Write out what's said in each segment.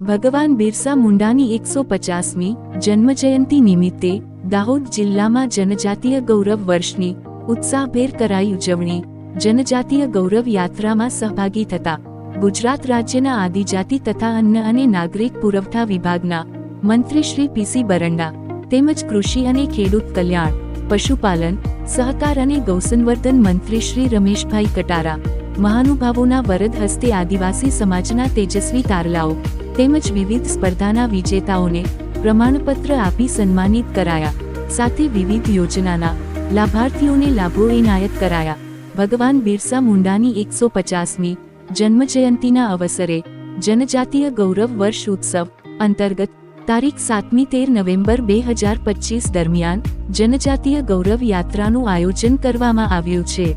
ભગવાન બિરસા મુંડાની એકસો પચાસમી જન્મજયંતિ નિમિત્તે દાહોદ જિલ્લામાં જનજાતીય ગૌરવ વર્ષની ઉત્સાહભેર કરાઈ ઉજવણી. જનજાતીય ગૌરવ યાત્રામાં સહભાગી થતા ગુજરાત રાજ્યના આદિજાતિ તથા અન્ન અને નાગરિક પુરવઠા વિભાગના મંત્રી શ્રી પીસી બરંડા તેમજ કૃષિ અને ખેડૂત કલ્યાણ, પશુપાલન, સહકાર અને ગૌસંવર્ધન મંત્રી શ્રી રમેશભાઈ કટારા, મહાનુભાવોના વરદ હસ્તે આદિવાસી સમાજના તેજસ્વી તારલાઓ તેમજ વિવિધ સ્પર્ધાના વિજેતાઓને પ્રમાણપત્ર આપી સન્માનિત કરાયા. સાથે વિવિધ યોજનાના લાભાર્થીઓને લાભો એનાયત કરાયા. ભગવાન બિરસા મુંડાની એકસો પચાસમી જન્મજયંતિના અવસરે જનજાતીય ગૌરવ વર્ષ ઉત્સવ અંતર્ગત તારીખ સાતમી તેર નવેમ્બર બે હજાર પચીસ દરમિયાન જનજાતીય ગૌરવ યાત્રાનું આયોજન કરવામાં આવ્યું છે.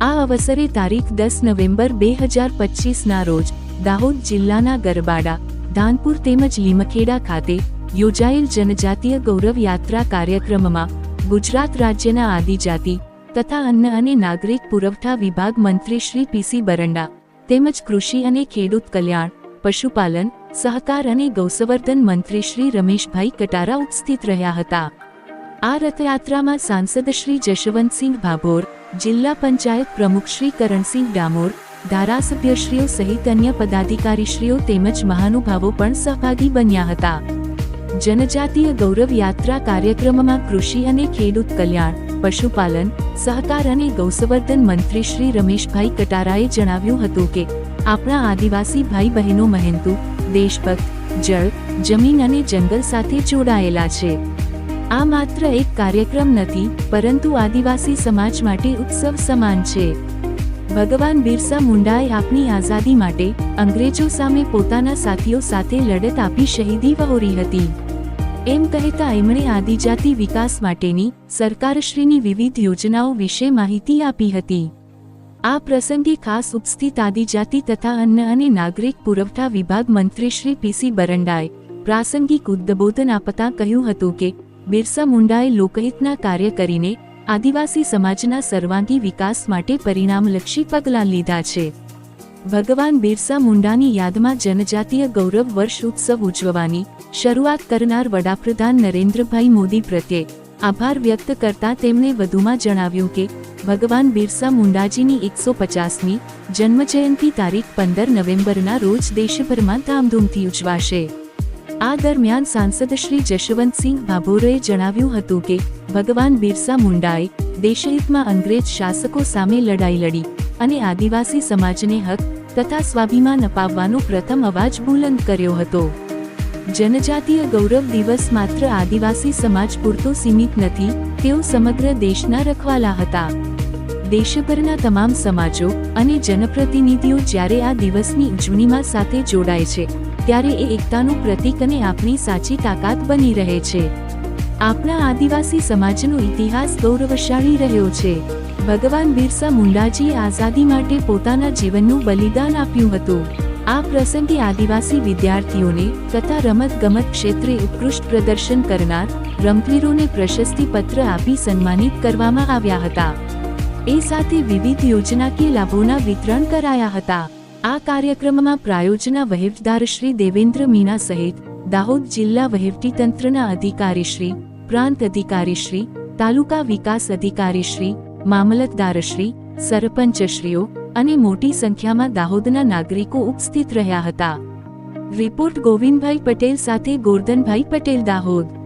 આ અવસરે તારીખ દસ નવેમ્બર બે હજાર પચીસના રોજ દાહોદ જિલ્લાના ગરબાડા ધાનપુર તેમજ લીમખેડા ખાતે યોજાયેલ જનજાતીય ગૌરવ યાત્રા કાર્યક્રમમાં ગુજરાત રાજ્યના આદિજાતિ તથા અન્ન અને નાગરિક પુરવઠા વિભાગ મંત્રી શ્રી પીસી બરંડા તેમજ કૃષિ અને ખેડૂત કલ્યાણ, પશુપાલન, સહકાર અને ગૌસંવર્ધન મંત્રી શ્રી રમેશભાઈ કટારા ઉપસ્થિત રહ્યા હતા. આ રથયાત્રામાં સાંસદ શ્રી જશવંતસિંહ ભાભોર, જિલ્લા પંચાયત પ્રમુખ શ્રી કરણસિંહ ડામોર ધારાસભ્યશ્રીઓ સહિત અન્ય પદાધિકારીશ્રીઓ તેમજ મહાનુભાવો પણ સહભાગી બન્યા હતા. જનજાતીય ગૌરવ યાત્રા કાર્યક્રમમાં કૃષિ અને ખેડૂત કલ્યાણ, પશુપાલન, સહકાર અને ગૌસંવર્ધન મંત્રી શ્રી રમેશભાઈ કટારાએ જણાવ્યું હતું કે, આપણા આદિવાસી ભાઈ બહેનો મહેનતુ દેશભક્ત, જળ, જમીન અને જંગલ સાથે જોડાયેલા છે. આ માત્ર એક કાર્યક્રમ નથી, પરંતુ આદિવાસી સમાજ માટે ઉત્સવ સમાન છે. ભગવાન બિરસા મુંડાએ આપની આઝાદી માટે અંગ્રેજો સામે પોતાના સાથીઓ સાથે લડત આપી શહીદી વહોરી હતી. એમ કહેતા એમણે આદિજાતિ વિકાસ માટેની સરકારશ્રીની વિવિધ યોજનાઓ વિશે માહિતી આપી હતી. આ પ્રસંગે ખાસ ઉપસ્થિત આદિજાતિ તથા અન્ન અને નાગરિક પુરવઠા વિભાગ મંત્રી શ્રી પીસી બરંડાએ પ્રાસંગિક ઉદ્બોધન આપતા કહ્યું હતું કે, બિરસા મુંડાએ લોકહિતના કાર્ય કરીને આદિવાસી સમાજના સર્વાંગી વિકાસ માટે પરિણામલક્ષી પગલાં લીધા છે. ભગવાન બિરસા મુંડાની યાદમાં જનજાતીય ગૌરવ વર્ષ ઉત્સવ ઉજવવાની શરૂઆત કરનાર વડાપ્રધાન નરેન્દ્રભાઈ મોદી પ્રત્યે આભાર વ્યક્ત કરતા તેમણે વધુમાં જણાવ્યું કે, ભગવાન બિરસા મુંડાજીની એકસો પચાસમી જન્મજયંતિ તારીખ પંદર નવેમ્બરના રોજ દેશભરમાં ધામધૂમથી ઉજવાશે. આ દરમિયાન સાંસદ શ્રી જશવંતસિંહ ભાભોરે જણાવ્યું હતું કે, ભગવાન બિરસા મુંડાએ દેશહિતમાં અંગ્રેજ શાસકો સામે લડાઈ લડી અને આદિવાસી સમાજને હક તથા સ્વાભિમાન અપાવવાનો પ્રથમ અવાજ બુલંદ કર્યો હતો. જનજાતીય ગૌરવ દિવસ માત્ર આદિવાસી સમાજ પૂરતો સીમિત નથી, તેઓ સમગ્ર દેશના રખવાલા હતા. દેશભરના તમામ સમાજો અને જનપ્રતિનિધિઓ જ્યારે આ દિવસની ઉજવણીમાં સાથે જોડાય છે ત્યારે એ એકતાનું પ્રતીક અને આપણી સાચી તાકાત બની રહે છે. આપણા આદિવાસી સમાજનો ઇતિહાસ ગૌરવશાળી રહ્યો છે. ભગવાન બિરસા મુંડાજીએ આઝાદી માટે પોતાના જીવનનું બલિદાન આપ્યું હતું. આ પ્રસંગે આદિવાસી વિદ્યાર્થીઓને તથા રમત ગમત ક્ષેત્રે ઉત્કૃષ્ટ પ્રદર્શન કરનાર રમતવીરોને પ્રશસ્તિ પત્ર આપી સન્માનિત કરવામાં આવ્યા હતા. એ સાથે વિવિધ યોજનાકીય લાભોના વિતરણ કરાયા હતા. આ કાર્યક્રમમાં પ્રાયોજના વહીવટદાર શ્રી દેવેન્દ્ર મીણા સહિત દાહોદ જિલ્લા વહીવટીતંત્રના અધિકારીશ્રી પ્રાંત અધિકારીશ્રી તાલુકા વિકાસ અધિકારીશ્રી મામલતદારશ્રી સરપંચશ્રીઓ અને મોટી સંખ્યામાં દાહોદના નાગરિકો ઉપસ્થિત રહ્યા હતા. રિપોર્ટ ગોવિંદભાઈ પટેલ સાથે ગોરધનભાઈ પટેલ, દાહોદ.